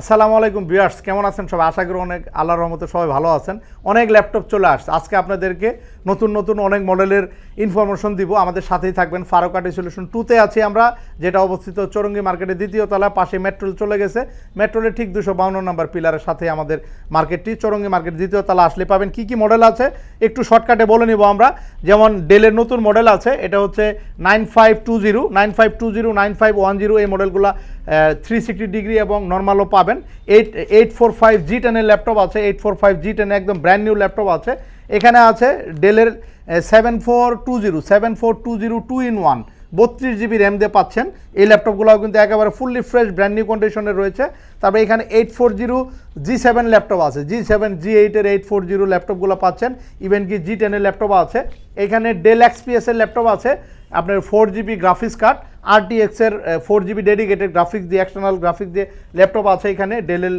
আসসালামু আলাইকুম ভিউয়ার্স, কেমন আছেন সবাই? আশা করি অনেক আল্লাহর রহমতে সবাই ভালো আছেন। অনেক ল্যাপটপ চলে আসছে। আজকে আপনাদেরকে নতুন নতুন অনেক মডেলের ইনফরমেশন দিব। আমাদের সাথেই থাকবেন ফারুকাটি সলিউশন টুতে আছি আমরা, যেটা অবস্থিত চৌরঙ্গি মার্কেটের দ্বিতীয় তলা পাশে মেট্রোল চলে গেছে। মেট্রোলের ঠিক দুশো বাউন্ন নম্বর পিলারের সাথে আমাদের মার্কেটটি, চৌরঙ্গি মার্কেট দ্বিতীয় তলা আসলে পাবেন। কি কি মডেল আছে? একটু শর্টকাটে বলে নিব আমরা। যেমন ডেলের নতুন মডেল আছে, এটা হচ্ছে nine five two zero nine five two zero nine five one zero এই মডেলগুলো থ্রি সিক্সটি ডিগ্রি এবং নর্মালও পাবেন। Eight eight four five G টেনের ল্যাপটপ আছে eight four five G ten একদম ব্র্যান্ড নিউ ল্যাপটপ আছে। এখানে আছে ডেলের seven four two zero seven four two zero two in one বত্রিশ জিবি র্যাম দিয়ে পাচ্ছেন। এই ল্যাপটপগুলোও কিন্তু একেবারে ফুললি ফ্রেশ ব্র্যান্ড নিউ কন্ডিশনে রয়েছে। তারপরে এখানে eight four zero G seven laptop আছে। জি সেভেন জি এইটের এইট ফোর জিরো ল্যাপটপগুলো পাচ্ছেন। ইভেন কি জি টেনের ল্যাপটপ আছে। এখানে ডেল এক্সপিএস এর ল্যাপটপ আছে। আপনার ফোর জিবি গ্রাফিক্স কার্ড আরটিএক্সের ফোর জিবি ডেডিকেটেড গ্রাফিক্স দিয়ে এক্সটার্নাল গ্রাফিক্স দিয়ে ল্যাপটপ আছে এখানে ডেলের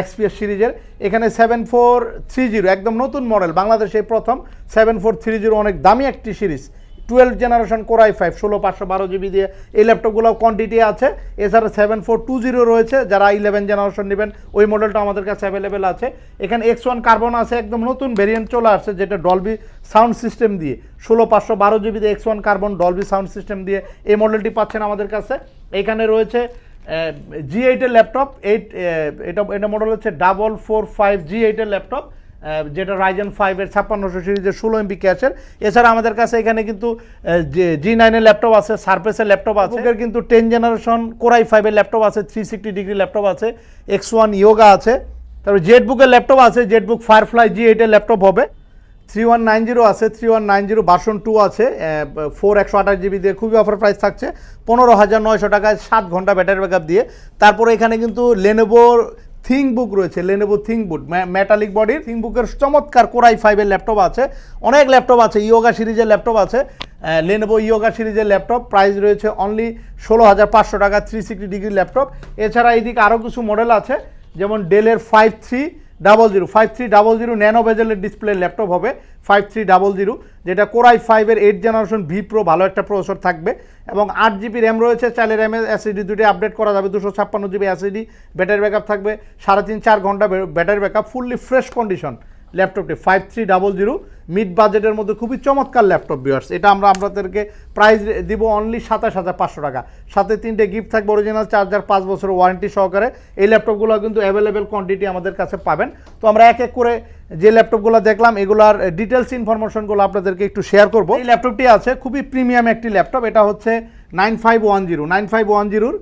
এক্সপিএস সিরিজের। এখানে সেভেন ফোর থ্রি জিরো একদম নতুন মডেল বাংলাদেশে প্রথম সেভেন ফোর থ্রি জিরো অনেক দামি একটি series. Twelve generation core i five, ষোলো, পাঁচশো, বারো জিবি দিয়ে এই ল্যাপটপগুলো কোয়ান্টিটি আছে। এছাড়া সেভেন ফোর টু জিরো রয়েছে, যারা ইলেভেন জেনারেশন নেবেন, ওই মডেলটা আমাদের কাছে অ্যাভেলেবেল আছে। এখানে এক্স ওয়ান কার্বন আছে, একদম নতুন ভেরিয়েন্ট চলে আসছে, যেটা ডলবি সাউন্ড সিস্টেম দিয়ে। ষোলো, পাঁচশো, বারো জিবি দিয়ে X one carbon Dolby sound system দিয়ে এই মডেলটি পাচ্ছেন আমাদের কাছে। এখানে রয়েছে জি এইটের ল্যাপটপ এইট এটা এটা মডেল হচ্ছে ডাবল ফোর ফাইভ জি এইটের ল্যাপটপ। যেটা রাইজেন ফাইভের ছাপ্পান্নশো সিরিজের ষোলো এমবি ক্যাশের এছাড়া আমাদের কাছে এখানে কিন্তু জি নাইনের ল্যাপটপ আছে সার্ফেসের ল্যাপটপ আছে। বুকের কিন্তু টেন জেনারেশন কোরাই ফাইভের ল্যাপটপ আছে থ্রি সিক্সটি ডিগ্রি ল্যাপটপ আছে এক্স ওয়ান ইয়োগা আছে। তারপরে জেট বুকের ল্যাপটপ আছে জেট বুক ফায়ারফ্লাই জি এইটের ল্যাপটপ হবে। থ্রি ওয়ান নাইন জিরো আছে থ্রি ওয়ান নাইন জিরো বাসন টু আছে ফোর একশো আঠাশ জিবি দিয়ে খুবই অফার প্রাইস থাকছে। পনেরো হাজার নয়শো টাকায় সাত ঘণ্টা ব্যাটারি ব্যাকআপ দিয়ে। তারপরে এখানে কিন্তু লেনোভোর থিং বুক রয়েছে লেনেবো থিং বুক ম্যাটালিক বডির থিং বুকের চমৎকার কোরাই ফাইভের ল্যাপটপ আছে। অনেক ল্যাপটপ আছে ইয়োগা সিরিজের ল্যাপটপ আছে। লেনেবো ইয়োগা সিরিজের ল্যাপটপ প্রাইস রয়েছে অনলি ষোলো হাজার পাঁচশো টাকা থ্রি সিক্সটি ডিগ্রি ল্যাপটপ এছাড়া এইদিকে আরও কিছু মডেল আছে, যেমন ডেলের five three double zero five three double zero nano বেজেলের display laptop হবে ফাইভ থ্রি ডাবল জিরো যেটা কোরাই ফাইভের এইট জেনারেশন ভি প্রো ভালো একটা প্রসেসর থাকবে। এবং আট জিবি র্যাম রয়েছে, চাইলে র্যামের অ্যাসিডি দুটি আপডেট করা যাবে, দুশো ছাপ্পান্ন জিবি অ্যাসিডি ব্যাটারি ব্যাকআপ থাকবে, সাড়ে তিন চার ঘণ্টা battery backup fully fresh condition ল্যাপটপটি five three double zero mid বাজেটের মধ্যে খুবই চমৎকার ল্যাপটপ ভিউয়ার্স এটা আমরা আপনাদেরকে প্রাইস দিব অনলি সাতাশ হাজার পাঁচশো টাকা। সাথে তিনটে গিফট থাকবে অরিজিনাল চার্জার পাঁচ বছরের ওয়ারেন্টি সহকারে। এই ল্যাপটপগুলো কিন্তু অ্যাভেলেবেল কোয়ান্টিটি আমাদের কাছে পাবেন। তো আমরা এক এক করে যে ল্যাপটপগুলো দেখলাম, এগুলার ডিটেলস ইনফরমেশনগুলো আপনাদেরকে একটু শেয়ার করব। এই ল্যাপটপটি আছে, খুবই প্রিমিয়াম একটি ল্যাপটপ। এটা হচ্ছে nine five one zero nine five one জিরোর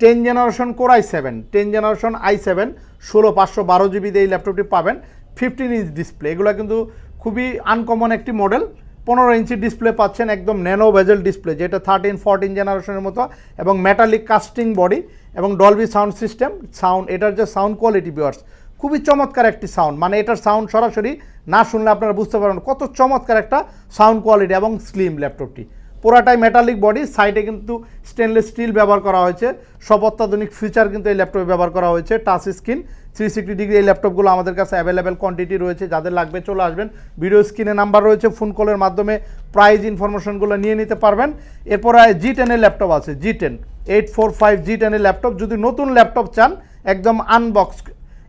ten generation core i seven ten generation i seven ষোলো পাঁচশো বারো জিবিতে এই ল্যাপটপটি পাবেন। ফিফটিন ইঞ্চ ডিসপ্লে এগুলো কিন্তু খুবই আনকমন একটি মডেল পনেরো ইঞ্চি ডিসপ্লে পাচ্ছেন একদম ন্যানো ভেজেল ডিসপ্লে যেটা থার্টিন ফোরটিন জেনারেশনের মতো, এবং মেটালিক কাস্টিং বডি এবং ডলবি সাউন্ড সিস্টেম সাউন্ড এটার যে সাউন্ড কোয়ালিটি বিয়ার্স খুবই চমৎকার একটি সাউন্ড মানে এটার সাউন্ড সরাসরি না শুনলে আপনারা বুঝতে পারবেন কত চমৎকার একটা সাউন্ড কোয়ালিটি এবং স্লিম ল্যাপটপটি পুরাটাই মেটালিক বডি সাইডে কিন্তু স্টেনলেস স্টিল ব্যবহার করা হয়েছে। সব অত্যাধুনিক ফিচার কিন্তু এই ল্যাপটপে ব্যবহার করা হয়েছে। Touch screen three sixty degree এই ল্যাপটপগুলো আমাদের কাছে অ্যাভেলেবেল কোয়ান্টিটি রয়েছে। যাদের লাগবে চলে আসবেন। ভিডিও স্ক্রিনে নাম্বার রয়েছে ফোন কলের মাধ্যমে প্রাইজ ইনফরমেশনগুলো নিয়ে নিতে পারবেন। এরপর জি টেনের ল্যাপটপ আছে G ten eight four five G টেনের ল্যাপটপ যদি নতুন ল্যাপটপ চান, একদম আনবক্স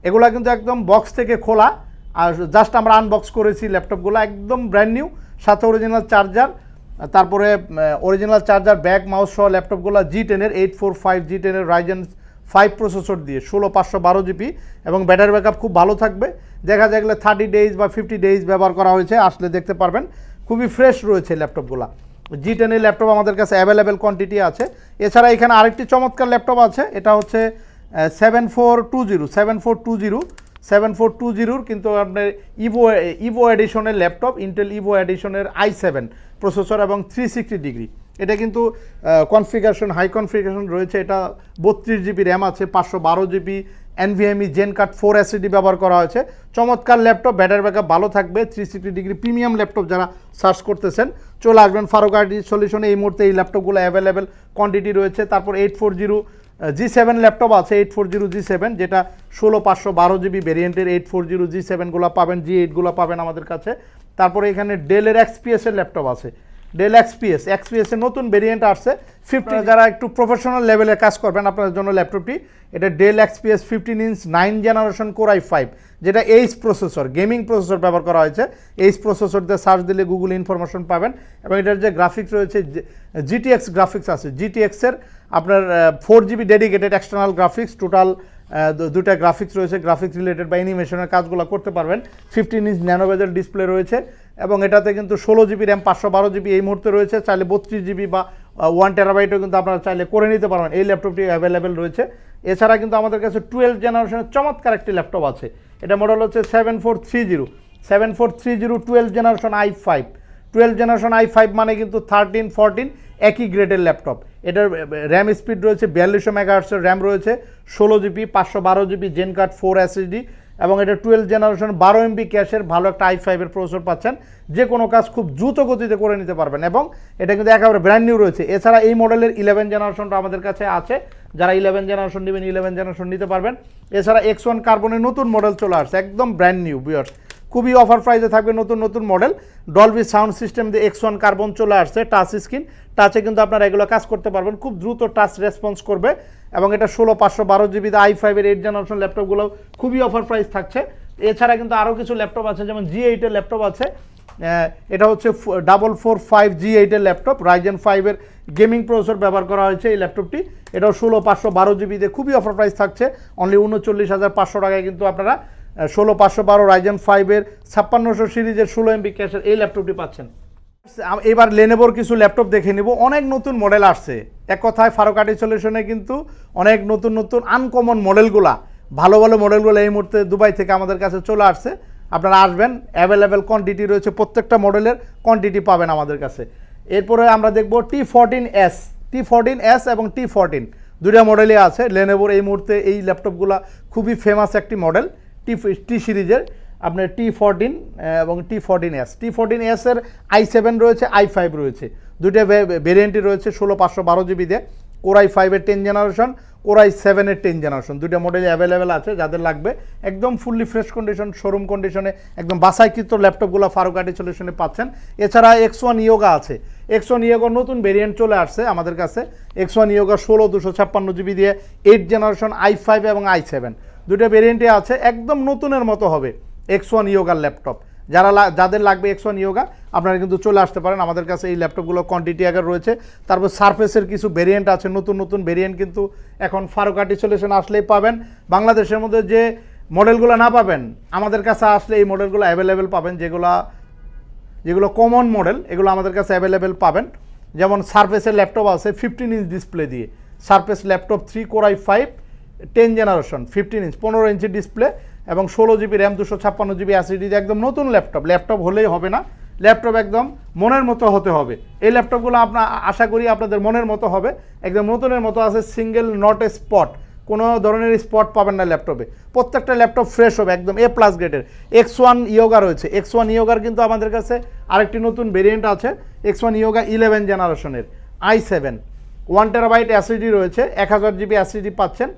এগুলো কিন্তু একদম বক্স থেকে খোলা। আর জাস্ট আমরা আনবক্স করেছি ল্যাপটপগুলো একদম ব্র্যান্ড নিউ সাথে অরিজিনাল চার্জার তারপরে অরিজিনাল চার্জার ব্যাক মাউস সহ ল্যাপটপগুলো জি টেনের এইট ফোর ফাইভ জি টেনের রাইজেন ফাইভ প্রসেসর দিয়ে, ষোলো পাঁচশো বারো জিবি এবং ব্যাটারি ব্যাকআপ খুব ভালো থাকবে। দেখা যায় গেলে থার্টি ডেজ বা ফিফটি ডেজ ব্যবহার করা হয়েছে, আসলে দেখতে পারবেন। খুবই ফ্রেশ রয়েছে ল্যাপটপগুলো জি টেনের ল্যাপটপ আমাদের কাছে অ্যাভেলেবেল কোয়ান্টিটি আছে। এছাড়া এখানে আরেকটি চমৎকার ল্যাপটপ আছে, এটা হচ্ছে seven four two zero seven four two zero seven four two জিরোর কিন্তু আপনার ইভো ইভো এডিশনের ল্যাপটপ ইন্টেল ইভো এডিশনের আই সেভেন প্রসেসর এবং থ্রি সিক্সটি ডিগ্রি এটা কিন্তু কনফিগারেশন হাই কনফিগারেশন রয়েছে। এটা বত্রিশ জিবি র্যাম আছে, পাঁচশো বারো GB NVMe gen card four SSD ব্যবহার করা হয়েছে। চমৎকার ল্যাপটপ ব্যাটারি ব্যাকআপ ভালো থাকবে। Three sixty degree premium laptop যারা সার্চ করতেছেন, চলে আসবেন ফারুক আইডি সলিউশনে এই মুহূর্তে এই ল্যাপটপগুলো অ্যাভেলেবেল কোয়ান্টিটি রয়েছে। তারপর eight four zero G seven laptop আছে eight four zero G seven যেটা ষোলো পাঁচশো বারো জিবি ভেরিয়েন্টের এইট ফোর জিরো জি সেভেনগুলো পাবেন জি এইটগুলো পাবেন আমাদের কাছে। তারপরে এখানে ডেলের এক্সপিএসের ল্যাপটপ আছে। ডেল এক্সপিএস এক্সপিএস এর নতুন ভেরিয়েন্ট আসছে। ফিফটি যারা একটু প্রফেশনাল লেভেলে কাজ করবেন আপনাদের জন্য ল্যাপটপটি এটা Dell XPS fifteen inch nine generation core i five যেটা এইচ প্রসেসর গেমিং প্রসেসর ব্যবহার করা হয়েছে। এইচ প্রসেসর দিয়ে সার্চ দিলে গুগল ইনফরমেশন পাবেন এবং এটার যে গ্রাফিক্স রয়েছে জিটিএক্স গ্রাফিক্স আছে। জিটিএক্সের আপনার four GB dedicated external graphics total দুটা গ্রাফিক্স রয়েছে। গ্রাফিক্স রিলেটেড বা অ্যানিমেশনের কাজগুলো করতে পারবেন। ফিফটিন ইঞ্চ ন্যানোভেজেল ডিসপ্লে রয়েছে এবং এটাতে কিন্তু ষোলো জিবি র্যাম পাঁচশো বারো জিবি এই মুহূর্তে রয়েছে। চাইলে বত্রিশ জিবি বা ওয়ান টেরাবাইটও কিন্তু আপনারা চাইলে করে নিতে পারবেন। এই ল্যাপটপটি অ্যাভেলেবেল রয়েছে। এছাড়া কিন্তু আমাদের কাছে টুয়েলভ জেনারেশনের চমৎকার একটি ল্যাপটপ আছে। এটা মডেল হচ্ছে seven four three zero seven four three zero twelve generation i five twelve generation i five মানে কিন্তু থার্টিন ফোরটিন একই গ্রেডের ল্যাপটপ। এটার র্যাম স্পিড রয়েছে বিয়াল্লিশশো মেগাহার্টসের র্যাম রয়েছে, ষোলো জিবি পাঁচশো বারো GB gen card four SSD এবং এটা টুয়েলভ জেনারেশন বারো এমবি ক্যাশের ভালো একটা আই ফাইভের প্রসেসর পাচ্ছেন। যে কোনো কাজ খুব দ্রুত গতিতে করে নিতে পারবেন এবং এটা কিন্তু একেবারে ব্র্যান্ড নিউ রয়েছে। এছাড়া এই মডেলের ইলেভেন জেনারেশনটা আমাদের কাছে আছে। যারা ইলেভেন জেনারেশন নেবেন ইলেভেন জেনারেশন নিতে পারবেন। এছাড়া এক্স ওয়ান কার্বনের নতুন মডেল চলে আসছে, একদম ব্র্যান্ড নিউ বিয়ার্স খুবই অফার প্রাইসে থাকবে নতুন নতুন মডেল ডলবি সাউন্ড সিস্টেম দিয়ে এক্স ওয়ান কার্বন চলে আসছে টাচ স্ক্রিন টাচে কিন্তু আপনারা এগুলো কাজ করতে পারবেন। খুব দ্রুত টাচ রেসপন্স করবে এবং এটা ষোলো পাঁচশো বারো জিবি আই ফাইভের এইট জেনারেশন ল্যাপটপগুলো খুবই অফার প্রাইস থাকছে। এছাড়া কিন্তু আরও কিছু ল্যাপটপ আছে, যেমন জি এইটের ল্যাপটপ আছে। এটা হচ্ছে ডাবল ফোর ফাইভ জি এইটের ল্যাপটপ রাইজেন ফাইভের গেমিং প্রসেসর ব্যবহার করা হয়েছে এই ল্যাপটপটি এটাও ষোলো পাঁচশো বারো জিবিতে খুবই অফার প্রাইস থাকছে। অনলি উনচল্লিশ হাজার পাঁচশো টাকায় কিন্তু আপনারা ষোলো পাঁচশো বারো রাইজেন ফাইভের ছাপ্পান্নশো সিরিজের ষোলো এমবি ক্যাশের এই ল্যাপটপটি পাচ্ছেন। এবার লেনেবোর কিছু ল্যাপটপ দেখে নিব। অনেক নতুন মডেল আসছে। এক কথায় ফারুকাটি সলিউশনে কিন্তু অনেক নতুন নতুন আনকমন মডেলগুলা ভালো ভালো মডেলগুলো এই মুহূর্তে দুবাই থেকে আমাদের কাছে চলে আসছে। আপনারা আসবেন অ্যাভেলেবেল কোয়ান্টিটি রয়েছে প্রত্যেকটা মডেলের কোয়ান্টিটি পাবেন আমাদের কাছে। এরপরে আমরা দেখব T fourteen S T fourteen S এবং টি ফোরটিন দুটা মডেলই আছে। লেনেবোর এই মুহূর্তে এই ল্যাপটপগুলো খুবই ফেমাস একটি মডেল টি টি সিরিজের আপনার টি ফোরটিন এবং T fourteen S T fourteen এসের আই সেভেন রয়েছে আই ফাইভ রয়েছে। দুইটা ভেরিয়েন্টই রয়েছে, ষোলো, পাঁচশো, বারো জিবিতে কোরাই ফাইভের টেন জেনারেশন কোরাই সেভেনের টেন জেনারেশন দুইটা মডেল অ্যাভেলেবেল আছে, যাদের লাগবে। একদম ফুললি ফ্রেশ কন্ডিশন শোরুম কন্ডিশনে একদম বাসাইকৃত ল্যাপটপগুলো ফারুকাটি সলিউশনে পাচ্ছেন। এছাড়া এক্স ওয়ান ইয়োগা আছে। এক্স ওয়ান ইয়োগার নতুন ভেরিয়েন্ট চলে আসছে আমাদের কাছে। এক্স ওয়ান ইয়োগা ষোলো, দুশো ছাপ্পান্ন জিবি দিয়ে এইট জেনারেশন আই ফাইভ এবং আই সেভেন দুটো ভেরিয়েন্টে আছে, একদম নতুনের মতো হবে এক্স ওয়ান ইয়োগার ল্যাপটপ যারা যাদের লাগবে এক্স ওয়ান ইয়োগা আপনারা কিন্তু চলে আসতে পারেন। আমাদের কাছে এই ল্যাপটপগুলো কোয়ান্টিটি আকার রয়েছে। তারপর সারফেসের কিছু ভেরিয়েন্ট আছে, নতুন নতুন ভেরিয়েন্ট কিন্তু এখন ফারুকাটি সলিউশন আসলেই পাবেন। বাংলাদেশের মধ্যে যে মডেলগুলো না পাবেন, আমাদের কাছে আসলে এই মডেলগুলো অ্যাভেলেবেল পাবেন। যেগুলো যেগুলো কমন মডেল এগুলো আমাদের কাছে অ্যাভেলেবেল পাবেন। যেমন সারফেসের ল্যাপটপ আছে ফিফটিন ইঞ্চ ডিসপ্লে দিয়ে। Surface laptop three core i five ten generation fifteen inch পনেরো ইঞ্চি ডিসপ্লে এবং ষোলো জিবি র্যাম দুশো ছাপ্পান্ন জিবি অ্যাসিডি একদম নতুন ল্যাপটপ ল্যাপটপ হলেই হবে না। ল্যাপটপ একদম মনের মতো হতে হবে। এই ল্যাপটপগুলো আপনার আশা করি আপনাদের মনের মতো হবে। একদম নতুনের মতো আছে সিঙ্গেল নট এ স্পট কোনো ধরনের স্পট পাবেন না ল্যাপটপে প্রত্যেকটা ল্যাপটপ ফ্রেশ হবে, একদম এ প্লাস গ্রেডের এক্স ওয়ান ইয়োগা রয়েছে। এক্স ওয়ান ইয়োগার কিন্তু আমাদের কাছে আরেকটি নতুন ভেরিয়েন্ট আছে। এক্স ওয়ান ইয়োগা ইলেভেন জেনারেশনের i seven one terabyte SSD রয়েছে। এক হাজার জিবি অ্যাসিডি পাচ্ছেন।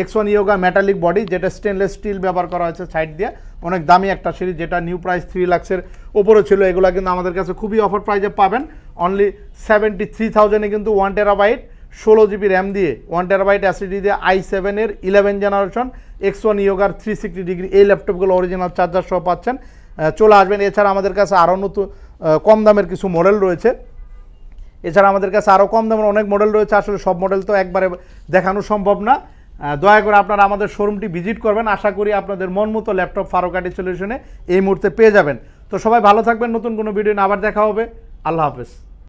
X one Yoga metallic body যেটা স্টেনলেস স্টিল ব্যবহার করা হয়েছে সাইড দিয়ে। অনেক দামি একটা সিরিজ যেটা নিউ প্রাইস থ্রি লাক্সের ওপরে ছিল। এগুলো কিন্তু আমাদের কাছে খুবই অফার প্রাইজে পাবেন। অনলি সেভেন্টি থ্রি থাউজেন্ডে কিন্তু ওয়ান টেরাবাইট ষোলো জিবি র্যাম দিয়ে ওয়ান টেরাবাইট অ্যাসিডি দিয়ে আই সেভেনের ইলেভেন জেনারেশন এক্স ওয়ান ইয়োগার থ্রি সিক্সটি ডিগ্রি এই ল্যাপটপগুলো অরিজিনাল চার্জার সহ পাচ্ছেন। চলে আসবেন। এছাড়া আমাদের কাছে আরও নতুন কম দামের কিছু মডেল রয়েছে। এছাড়া আমাদের কাছে আরও কম দামের অনেক মডেল রয়েছে। আসলে সব মডেল তো একবারে দেখানো সম্ভব না। দয়া করে আপনারা আমাদের শোরুমটি ভিজিট করবেন। আশা করি আপনাদের মন মতো ল্যাপটপ ফারোকাটি সলিউশনে এই মুহূর্তে পেয়ে যাবেন। তো সবাই ভালো থাকবেন, নতুন কোনো ভিডিও আবার দেখা হবে। আল্লাহ হাফেজ।